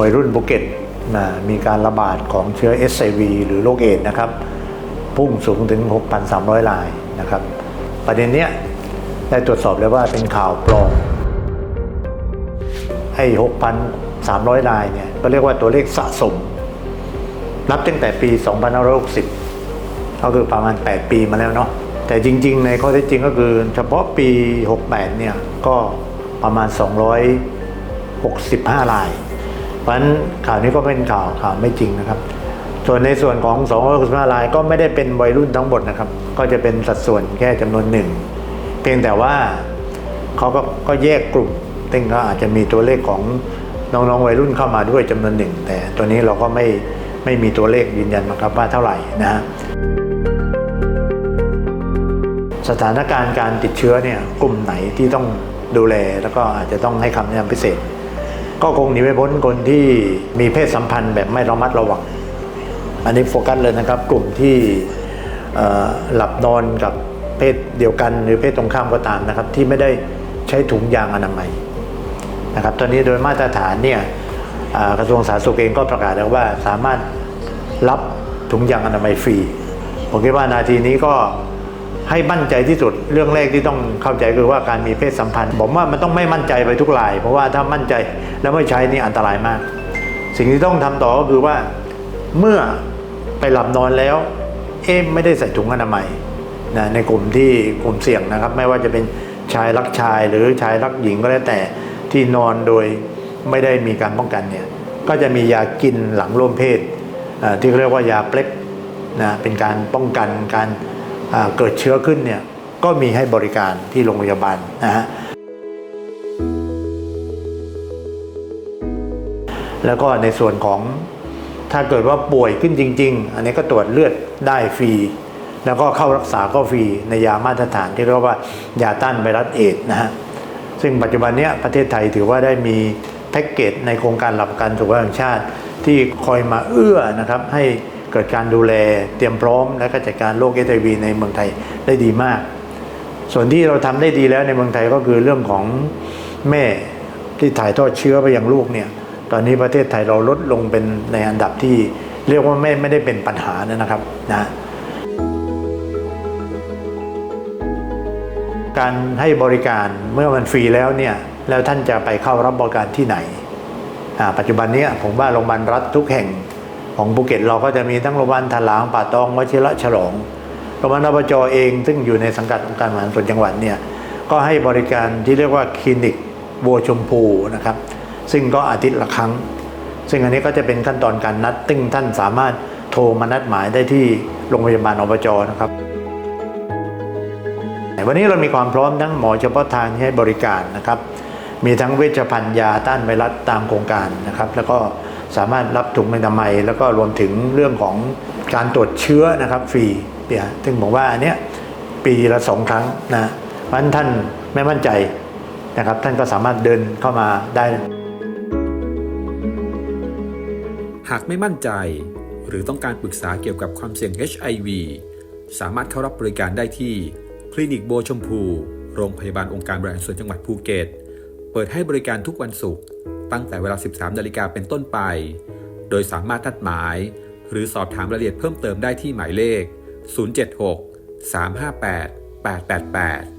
วัยรุ่นภูเก็ตนะมีการระบาดของเชื้อ SIV หรือโรคเอดนะครับ พุ่งสูงถึง 6,300 รายนะครับ ประเด็นเนี้ยได้ตรวจสอบแล้วว่าเป็นข่าวปลอมไอ้ 6,300 รายเนี่ยก็เรียกว่าตัวเลขสะสม นับตั้งแต่ปี 2560 ก็คือประมาณ 8 ปีมาแล้วเนาะแต่จริง ๆ ในข้อเท็จจริงก็คือเฉพาะปี 68 เนี่ยก็ประมาณ 265 ราย ราะฉะนั้นข่าวนี้ก็เป็นข่าวข่าวไม่จริงนะครับ ส่วนในส่วนของ265รายก็ไม่ได้เป็นวัยรุ่นทั้งหมดนะครับ ก็จะเป็นสัดส่วนแค่จำนวนหนึ่ง เพียงแต่ว่าเขาก็ก็แยกกลุ่มซึ่งก็อาจจะมีตัวเลขของน้องๆวัยรุ่นเข้ามาด้วยจำนวนหนึ่ง แต่ตัวนี้เราก็ไม่ไม่มีตัวเลขยืนยันนะครับว่าเท่าไหร่นะฮะสถานการณ์การติดเชื้อเนี่ยกลุ่มไหนที่ต้องดูแลแล้วก็อาจจะต้องให้คำแนะนำพิเศษ ก็คงหนีไม่พ้นคนที่มีเพศสัมพันธ์แบบไม่ระมัดระวัง อันนี้โฟกัสเลยนะครับ กลุ่มที่หลับนอนกับเพศเดียวกันหรือเพศตรงข้ามก็ตามนะครับ ที่ไม่ได้ใช้ถุงยางอนามัยนะครับ ตอนนี้โดยมาตรฐานเนี่ยกระทรวงสาธารณสุขเองก็ประกาศแล้วว่าสามารถรับถุงยางอนามัยฟรีผมคิดว่านาทีนี้ก็ ให้มั่นใจที่สุดเรื่องแรกที่ต้องเข้าใจคือว่าการมีเพศสัมพันธ์ผมว่ามันต้องไม่มั่นใจไปทุกราย เพราะว่าถ้ามั่นใจแล้วไม่ใช้นี่อันตรายมาก สิ่งที่ต้องทำต่อก็คือว่าเมื่อไปหลับนอนแล้ว เอ๊ไม่ได้ใส่ถุงอนามัยนะในกลุ่มที่กลุ่มเสี่ยงนะครับ ไม่ว่าจะเป็นชายรักชายหรือชายรักหญิงก็แล้วแต่ที่นอนโดยไม่ได้มีการป้องกันเนี่ยก็จะมียากินหลังร่วมเพศที่เรียกว่ายาเปล็กนะเป็นการป้องกันการ เกิดเชื้อขึ้นเนี่ยก็มีให้บริการที่โรงพยาบาลนะฮะแล้วก็ในส่วนของถ้าเกิดว่าป่วยขึ้นจริง ๆ อันนี้ก็ตรวจเลือดได้ฟรี แล้วก็เข้ารักษาก็ฟรีในยามาตรฐานที่เรียกว่ายาต้านไวรัสเอดส์นะฮะซึ่งปัจจุบันเนี้ยประเทศไทยถือว่าได้มีแพ็กเกจในโครงการหลักประกันสุขภาพแห่งชาติที่คอยมาเอื้อนะครับให้ เกิดการดูแลเตรียมพร้อม และก็จัดการโรคเอชไอวีในเมืองไทยได้ดีมาก ส่วนที่เราทำได้ดีแล้วในเมืองไทยก็คือเรื่องของแม่ที่ถ่ายทอดเชื้อไปยังลูกเนี่ยตอนนี้ประเทศไทยเราลดลงเป็นในอันดับที่เรียกว่าไม่ไม่ได้เป็นปัญหานะครับนะการให้บริการเมื่อมันฟรีแล้วเนี่ยแล้วท่านจะไปเข้ารับบริการที่ไหนอ่าปัจจุบันนี้ผมว่าโรงพยาบาลรัฐทุกแห่ง ของภูเก็ตเราก็จะมีทั้งโรงพยาบาลถลางป่าตองวชิระฉลองโรงพยาบาลอบจเองซึ่งอยู่ในสังกัดองค์การบริหารส่วนจังหวัดเนี่ยก็ให้บริการที่เรียกว่าคลินิกบัวชมพูนะครับ ซึ่งก็อาทิตย์ละครั้ง ซึ่งอันนี้ก็จะเป็นขั้นตอนการนัดซึ่งท่านสามารถโทรมานัดหมายได้ที่โรงพยาบาลอบจนะครับวันนี้เรามีความพร้อมทั้งหมอเฉพาะทางที่ให้บริการนะครับ มีทั้งเวชภัณฑ์ยาต้านไวรัสตามโครงการนะครับ แล้วก็ สามารถรับถุงอนามัย แล้วก็รวมถึงเรื่องของการตรวจเชื้อนะครับฟรีเนี่ยซึ่งผมว่าอันเนี้ยปีละสองครั้งนะเพราะฉะนั้นท่านไม่มั่นใจนะครับ ท่านก็สามารถเดินเข้ามาได้ หากไม่มั่นใจ หรือต้องการปรึกษาเกี่ยวกับความเสี่ยง HIV สามารถเข้ารับบริการได้ที่ คลินิกโบชมพู โรงพยาบาลองค์การบริหารส่วนจังหวัดภูเก็ต เปิดให้บริการทุกวันศุกร์ ตั้งแต่เวลา 13นาฬิกาเป็นต้นไป โดยสามารถนัดหมาย หรือสอบถามรายละเอียดเพิ่มเติมได้ที่หมายเลข 076 358 888